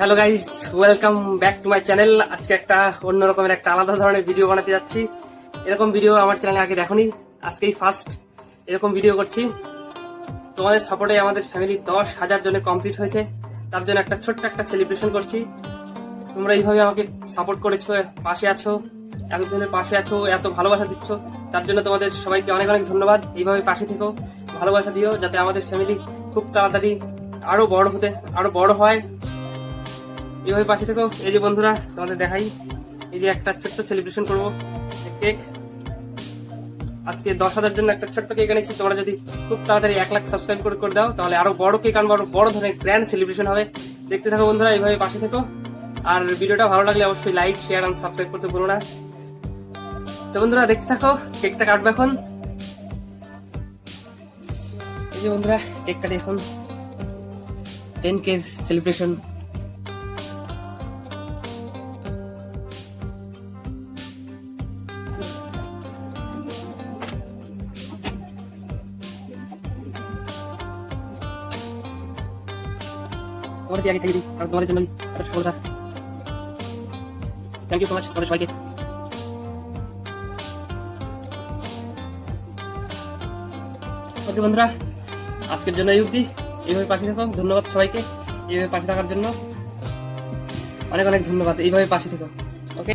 Hello guys welcome back to my channel আজকে একটা অন্য রকমের একটা আলাদা ধরনের ভিডিও বানাতে যাচ্ছি। এরকম ভিডিও আমার চ্যানেলে আগে দেখোনি, আজকেই ফার্স্ট এরকম ভিডিও করছি। তোমাদের সাপোর্টে আমাদের ফ্যামিলি দশ হাজার জনে কমপ্লিট হয়েছে। তার জন্য একটা ছোট্ট একটা সেলিব্রেশন করছি। তোমরা এইভাবে আমাকে সাপোর্ট করেছ, পাশে আছো, এতজনের পাশে আছো, এত ভালোবাসা দিচ্ছ, তার জন্য তোমাদের সবাইকে অনেক অনেক ধন্যবাদ। এইভাবে পাশে থেকো, ভালোবাসা দিও, যাতে আমাদের ফ্যামিলি খুব তাড়াতাড়ি আরও বড় হতে, আরও বড় হয়। এইভাবে পাশে থেকো এই যে বন্ধুরা, তোমাদের দেখাই। এই যে একটা ছোট্ট সেলিব্রেশন করব কেক আজকে দশ হাজার জন্য একটা ছোট্ট কেক এনেছি। তোমরা যদি খুব তাড়াতাড়ি এক লাখ সাবস্ক্রাইব করে করে দাও, তাহলে আরও বড় কেক আনব, আরও বড় ধরনের গ্র্যান্ড সেলিব্রেশন হবে। দেখতে থাকো বন্ধুরা, এইভাবে পাশে থেকো। আর ভিডিওটা ভালো লাগলে অবশ্যই লাইক শেয়ার আর সাবস্ক্রাইব করতে ভুলো না। তো বন্ধুরা, দেখতে থাকো কেকটা কাটবে এখন। এই যে বন্ধুরা কেক কাটে এখন টেন কে সেলিব্রেশন তোমাদের আগে খাইয়ে দিই, কারণ তোমাদের এত থ্যাংক ইউ সো মাচ তোমাদের সবাইকে। ওকে বন্ধুরা, আজকের জন্য এই এইভাবে পাশে থাকো, ধন্যবাদ সবাইকে। এইভাবে পাশে থাকার জন্য অনেক অনেক ধন্যবাদ। এইভাবে পাশে থেকো। ওকে